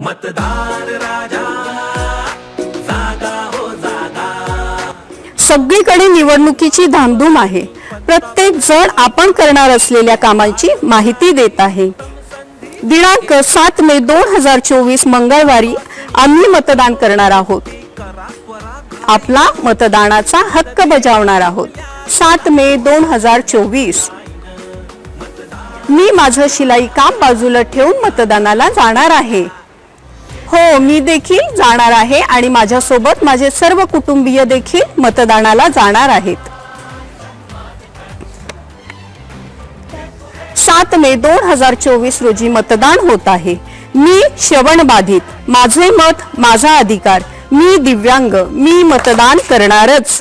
मतदार राजा. जागा हो जागा. सगळीकडे निवडणुकीची धामधूम आहे. प्रत्येक जण आपण करणार असलेल्या कामाची माहिती देत आहे. दिनांक सात मे दोन हजार चोवीस मंगळवारी आम्ही मतदान करणार आहोत. आपला मतदानाचा हक्क बजावणार आहोत. सात मे दोन हजार चोवीस. मी माझं शिलाई काम बाजूला ठेवून मतदानाला जाणार आहे. हो मी देखील जाणार आहे आणि माझ्यासोबत माझे सर्व कुटुंबीय देखील मतदानाला जाणार आहेत. सात मे दोन हजार चोवीस रोजी मतदान होत आहे. मी श्रवण बाधित. माझे मत माझा अधिकार. मी दिव्यांग. मी मतदान करणारच.